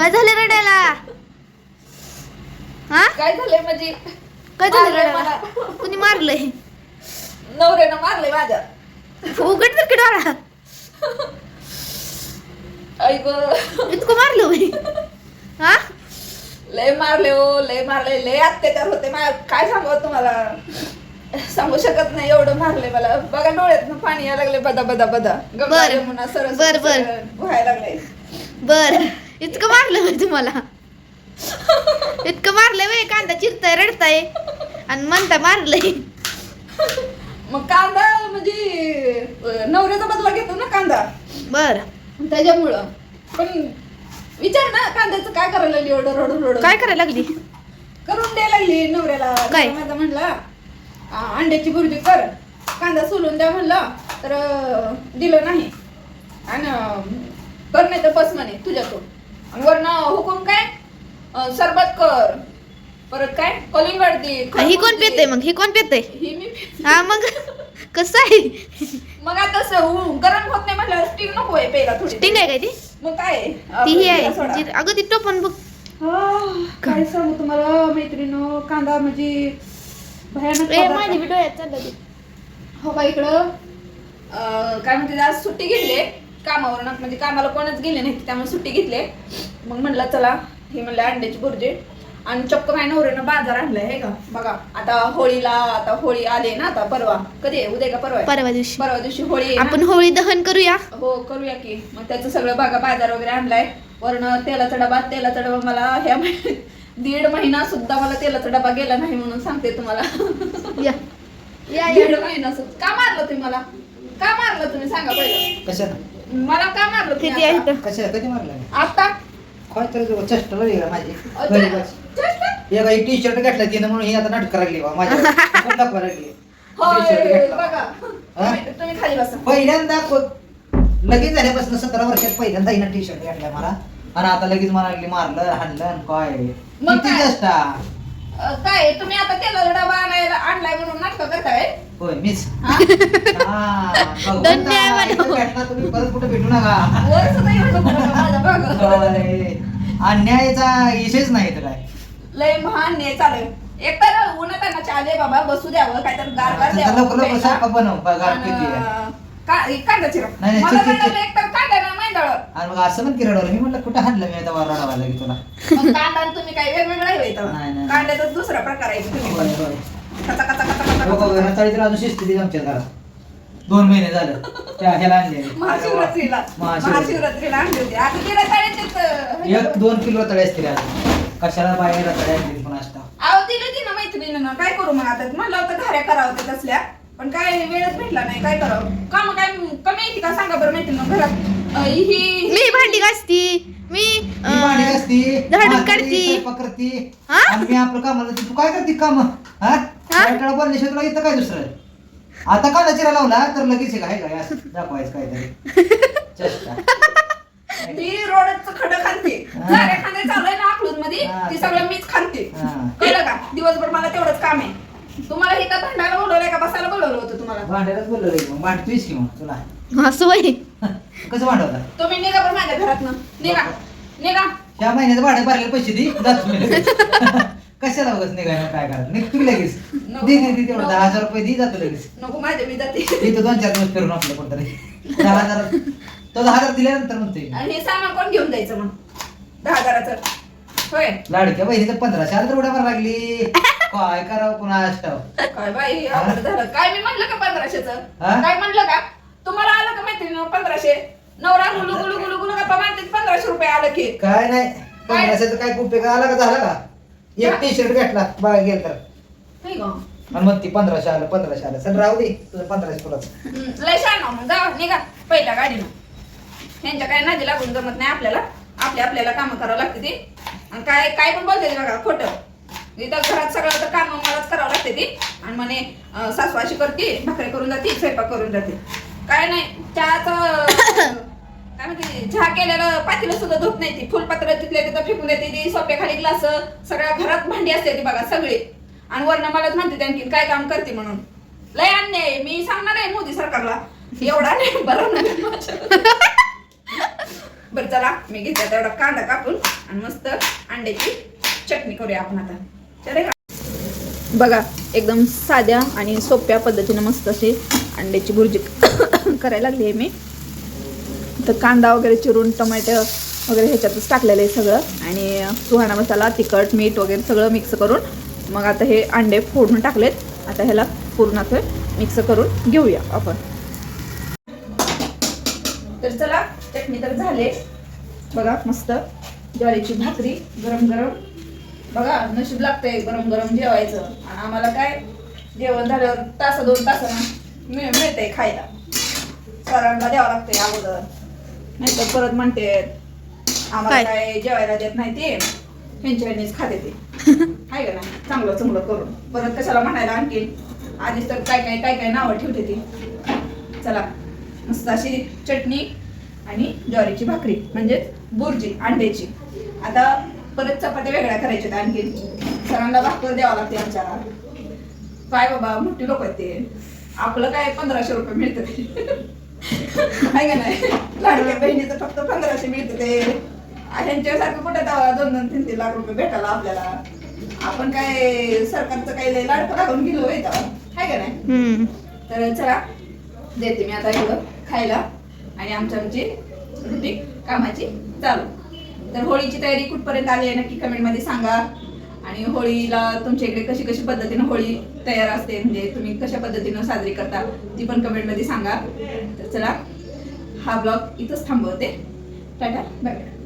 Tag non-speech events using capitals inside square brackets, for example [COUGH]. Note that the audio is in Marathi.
काय झालं रडायला? हा? काय झालंय म्हणजे? काय झालं मारलंय रडायला? मला. कुणी मारलंय? नवऱ्यानं मारलंय माझ्या उघड तर की डोळा ऐक इतकं मारलं बाई. हा? लय मारले हो लय मारले लय अत्याचार होते मा काय सांगू तुम्हाला? सांगू शकत नाही एवढं मारले मला. बघा डोळ्यात पाणी यायला लागले बदा बदा बदा. गंगा बरं. यमुना सरस्वती बरं, बरं. सगळं व्हायला लागले बर. इतकं मारलं बाई तुम्हाला. इतकं मारलंय बाई कांदा चिरताय रडताय. आणि म्हणता मारलंय. मग कांदा म्हणजे अं, नवऱ्याचा बदला घेतो ना कांदा. बर. त्याच्यामुळं. पण विचार ना कांद्याचं काय करायला लागली एवढं रडून रडून? काय करायला लागली? करून द्यायला लागली नवऱ्याला. काय? माझा म्हणला "आ, अंड्याची भुर्जी कर. कांदा सोलून द्या म्हणलं तर अं, दिलं नाही. आणि अं, कर नाही तर बस म्हणे तुझ्याकडून. आणि वरनं हुकूम काय? सरबत कर. परत काय? कलिंगड दे ही कोण पेतय मग? ही कोण पेतय ही मी पे- हा मग? कसं आहे? मग आता स- उ- गरम होत नाही म्हटलं स्टिंग नको आहे पेला थोडी टिंग आहे काय ती? मग काय? आहे? ती ही. आहे. जी- अगं ती टोपण बघ. आह, काय सांगू तुम्हाला? मैत्रिणी कांदा म्हणजे भयानक ए पदार्थ. माझी बी डोळ्यात चाललं ते. हो का इकडं. अं, काय म्हणते आज सुट्टी घेतली कामावर म्हणजे कामाला कोणच गेले नाही त्यामुळे सुट्टी घेतली मग म्हणलं चला हे म्हणलं अंड्याची भुर्जी. आणि चक्क माझ्या नवऱ्यानं बाजार आणलाय हे का? बघा आता होळीला आता होळी आले ना आता परवा. कधी आहे? उद्या का परवा? परवा दिवशी. परवा दिवशी होळी? आपण होळी दहन करूया. हो करूया की. मग त्याचं सगळं बघा बाजार वगैरे आणलाय. वरण तेलाचा डबा तेलाचा डबा मला ह्या दीड महिना सुद्धा मला तेलाचा डबा गेला नाही म्हणून सांगते तुम्हाला. या. दीड महिना सुद्धा का मारलं तुम्ही मला? का मारलं तुम्ही? सांगा पहिलं. कशाला? मला का मारलं किती तुम्ही आहे आता? इथं? कशाला? कधी मारलं? आता? काय तर चेष्टा माझी. घरी बस. टी शर्ट घातला तिनं म्हणून ही आता नाटक लागली बा माझ्या. [LAUGHS] दाखवा लागली? होय, T-shirt घातला. बघा. हा? तुम्ही तुम्ही खाली बसा. पहिल्यांदा को- लगेच झाल्यापासून सतरा वर्षात पहिल्यांदा हिनं टी शर्ट घातला मला. आणि आता लगेच मला लागली मारलं हाणलं आणि काय? मग किती काय? चेष्टा? अं, काय तुम्ही आता तेलाचा डबा आणायला आणलाय म्हणून नाटक करताय? होय मिस. तुम्ही परत कुठे भेटू नका. होय. अन्यायाचा विषयच नाही तर काय लय महान नाही चालेल एक तर उन्हात आहे ना बाबा बसू द्यावं काय तर गार गार आता द्यावं लवकर लवकर. सारखं बनव आणि, किती आहे. का- कांदा चिरा नाही, नाही, मला चिर, चिर, चिर. कळलं एक तर कांदा ना मैंदळ आणि मग असं पण किरडवलं मी म्हटलं कुठं हाणलं मी आता रडावा लागेल तुला मग कांदा आणि तुम्ही काय वेगवेगळा आहे नाही, इथं नाही. कांद्याचा दुसरा प्रकार आहे होय. होय. कचा कचा कचा कचा कचा. रताळी तर अजून शिस्ती दिली आमच्या घरात. दोन महिने झालं. त्या ह्याला आणले. महाशिवरात्रीला. महाशिवरात्री. महाशिवरात्रीला आणली होती. आता एक दोन किलो रताळे असतील कशाला बाहेर रताळे आणतील पण असता अहो दिलं ती ना मैत्रिणीनं. काय करू मग आता? म्हणलं होतं घऱ्या करावं ते तसल्या. पण काय वेळच भेटला नाही. काय करावं? काम काय कमी येते का? सांगा बरं मैत्रिणी घरात. ही मी भांडी घासती. मी भांडी घासती, झाडून भाकरी, काढती. स्वयंपाक करती. हा? आणि मी आपलं कामाला जाते. तू काय करते काम? हा? कंटाळा बोलल्याशिवाय तुला येतं काय दुसरं? आता कांदा चिरा लावला तर लगेच हे काय? काय? असं दाखवायचं काहीतरी. [LAUGHS] चेष्टा. ती रोडचं खडं खाते. हा. झाड्या खांदे चालू आहे ना अकलूजमध्ये हा. ती सगळं मीच खाते. हा. कळलं का? दिवसभर मला तेवढंच काम आहे. तुम्हाला इथं भांडायला बोलवलंय का? बसायला बोलवलं होतं तुम्हाला? भांड्यालाच बोललो रे मग. भांडतोयस की मग तुला? असं वय कसं भांडवता तुम्ही निघा बरं माझ्या घरातनं. निघा. निघा. ह्या महिन्याचं भाडे भरले पैसे दे. जातो मी लगेच. [LAUGHS] कशाला बघत निघायला काय करायला निघ तुम्ही लगेच. नको. दे दे दे तेवढं. दहा हजार रुपये दे जातो लगेच. नको माझ्या मी जाते. इथं दोन चार दिवस फिरून आपलं कोणतरी दहा हजार. तो दहा हजार दिल्यानंतर म्हणतोय. आणि हे सामान कोण घेऊन जायचं मग? दहा हजाराचं. होय. लाडक्या बहिणीचं पंधराशे आलं तर उड्या मारा लागली. [LAUGHS] काय करावं पुन्हा अष्टाव काय बाई अवघड झालं. काय मी म्हणलं का पंधराशेच? हा? काय म्हणलं का? तुम्हाला आलं का मैत्रिणी पंधराशे? नवरा गुलू गुलू गुलू गुलू गप्पा मारते पंधराशे रुपये आलं की. काय नाही. पंधराशेचं काय उपयोग आला का? झाला का? एक टी शर्ट घेतला बघा गेल तर. नाही गं. आणि मग ती पंधराशे आलं पंधराशे आलं. सर राहू दे तुझं पंधराशे तुलाच. हम्म, लय छान मग. जा निघा. पहिल्या गाडीनं. त्यांच्या काय नादी लागून जमत नाही आपल्याला. आपल्या आपल्याला कामं करावं लागते ती. आणि काय काय पण बोलते ती बघा खोटं. इथं घरात सगळं तर काम मलाच करावं लागते ती. आणि म्हणे अं, सासू अशी करते भाकरी करून जाते स्वयंपाक करून जाते. काय नाही चहाचं [LAUGHS] काय म्हणते चहा केलेलं पातीला सुद्धा धुत नाही ती. फुलपात्र तिथल्या तिथं फेकून देते ती सोप्याखाली ग्लास सगळ्या घरात भांडी असते ती बघा सगळी. आणि वरनं मलाच म्हणते ती आणखीन काय काम करते म्हणून? लय अन्याय आहे. मी सांगणार आहे मोदी सरकारला. एवढा नाही बरं नाही. बरं चला मी घेतला तेवढा कांदा कापून आणि मस्त अंड्याची चटणी करूया आपण आता. चले का? बघा एकदम साध्या आणि सोप्या पद्धतीनं मस्त अशी अंड्याची भुर्जी [COUGHS] करायला लागली आहे मी. तर कांदा वगैरे चिरून टोमॅटो वगैरे ह्याच्यातच टाकलेलं आहे सगळं. आणि सुहाणा मसाला तिखट मीठ वगैरे सगळं मिक्स करून मग आता हे अंडे फोडून टाकलेत. आता ह्याला पूर्ण असं मिक्स करून घेऊया आपण. तर चला चटणी तर झाले. बघा मस्त. ज्वारीची भाकरी गरम गरम. बघा नशीब लागतंय गरम गरम जेवायचं. आणि आम्हाला काय जेवण झाल्यावर तास दोन तासानं मिळ मिळतंय खायला. सरांना द्यावं लागतंय अगोदर. नाही तर परत म्हणते आम्हाला काय? जेवायला देत नाही ते. ह्यांनीच खाते ते. [LAUGHS] आहे का नाही? चांगलं चांगलं करून. परत कशाला म्हणायला आणखी आधीच तर काय काय काय काय नावं ठेवते ती. चला मस्त अशी चटणी आणि ज्वारीची भाकरी म्हणजे बुर्जी अंड्याची. आता परत चपात्या वेगळ्या करायच्या आणखी सरांना भाकर द्यावं लागते आमच्या काय बाबा मोठी लोक आहेत ते. आपलं काय पंधराशे रुपये मिळतं [LAUGHS] आहे का नाही? लाडक्या बहिणीचं फक्त पंधराशे मिळतं ते. ह्यांच्यासारखं कुठे तेव्हा दोन दोन तीन तीन लाख रुपये भेटायला आपल्याला? आपण काय सरकारचं काही लाडकं लागून गेलो आहे तेव्हा. आहे का नाही. तर चला देते मी आता एवढं खायला. आणि आमच्या आमची रुटीन कामाची चालू. तर होळीची तयारी कुठपर्यंत आली आहे नक्की कमेंटमध्ये सांगा. आणि होळीला तुमच्या इकडे कशी कशी पद्धतीनं होळी तयार असते? म्हणजे तुम्ही कशा पद्धतीनं साजरी करता? ती पण कमेंटमध्ये सांगा. तर चला हा ब्लॉग इथंच थांबवते. Tata bye bye.